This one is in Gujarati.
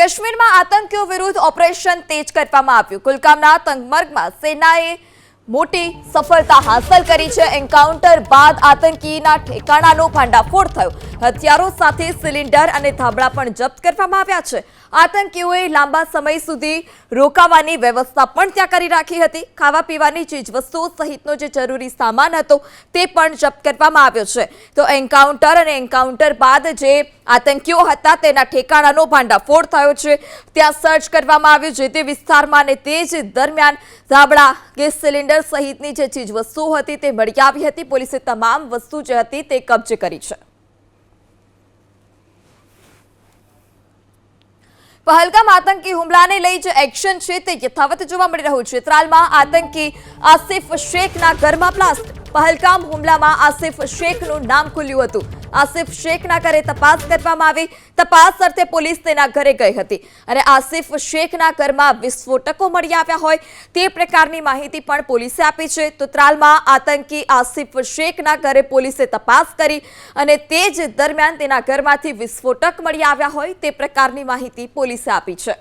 કાશ્મીરમાં આતંકીઓ વિરુદ્ધ ઓપરેશન તેજ કરવામાં આવ્યું. કુલગામના તંગમર્ગમાં સેનાએ મોટી સફળતા હાંસલ કરી છે. એન્કાઉન્ટર બાદ આતંકીના ઠેકાણાનો ભાંડાફોડ થયો. હથિયારો સાથે સિલિન્ડર અને ધાબળા પણ જપ્ત કરવામાં આવ્યા છે. આતંકીઓએ લાંબા સમય સુધી રોકાવાની વ્યવસ્થા પણ ત્યાં કરી રાખી હતી. ખાવા પીવાની ચીજવસ્તુઓ સહિતનો જે જરૂરી સામાન હતો તે પણ જપ્ત કરવામાં આવ્યો છે. તો એન્કાઉન્ટર અને એન્કાઉન્ટર બાદ જે આતંકીઓ હતા તેના ઠેકાણાનો ભાંડાફોડ થયો છે. ત્યાં સર્ચ કરવામાં આવ્યું જે તે વિસ્તારમાં અને તે જ દરમિયાન ધાબળા ગેસ સિલિન્ડર સહિતની જે ચીજવસ્તુઓ હતી તે મળી આવી હતી. પોલીસે તમામ વસ્તુ જે હતી તે કબજે કરી છે. પહલગામ આતંકી હુમલાને લઈ જે એક્શન છે તે યથાવત જોવા મળી રહ્યું છે. ત્રાલમાં આતંકી આસિફ શેખના ઘરમાં બ્લાસ્ટ પહલગામ હુમલામાં આસિફ શેખનું નામ ખુલ્યું હતું. આસિફ શેખના ઘરે તપાસ કરવામાં આવી. તપાસ અર્થે પોલીસ તેના ઘરે ગઈ હતી. અને આસિફ શેખના ઘરમાં વિસ્ફોટકો મળી આવ્યા હોય તે પ્રકારની માહિતી પણ પોલીસે આપી છે. તો ત્રાલમાં આતંકી આસિફ શેખના ઘરે પોલીસે તપાસ કરી અને તે જ દરમિયાન તેના ઘરમાંથી વિસ્ફોટક મળી આવ્યા હોય તે પ્રકારની માહિતી પોલીસે આપી છે.